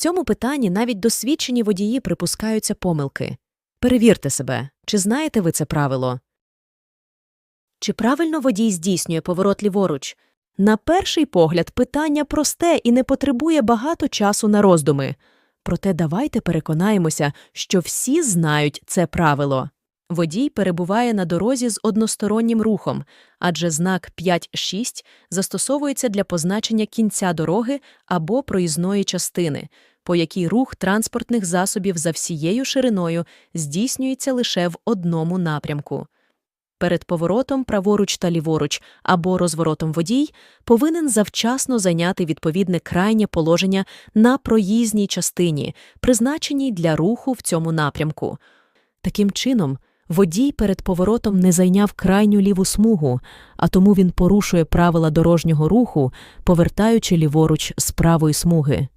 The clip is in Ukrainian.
цьому питанні навіть досвідчені водії припускаються помилки. Перевірте себе, чи знаєте ви це правило. Чи правильно водій здійснює поворот ліворуч? На перший погляд, питання просте і не потребує багато часу на роздуми. Проте давайте переконаємося, що всі знають це правило. Водій перебуває на дорозі з одностороннім рухом, адже знак 5-6 застосовується для позначення кінця дороги або проїзної частини, по якій рух транспортних засобів за всією шириною здійснюється лише в одному напрямку. Перед поворотом праворуч та ліворуч або розворотом водій повинен завчасно зайняти відповідне крайнє положення на проїзній частині, призначеній для руху в цьому напрямку. Таким чином, водій перед поворотом не зайняв крайню ліву смугу, а тому він порушує правила дорожнього руху, повертаючи ліворуч з правої смуги.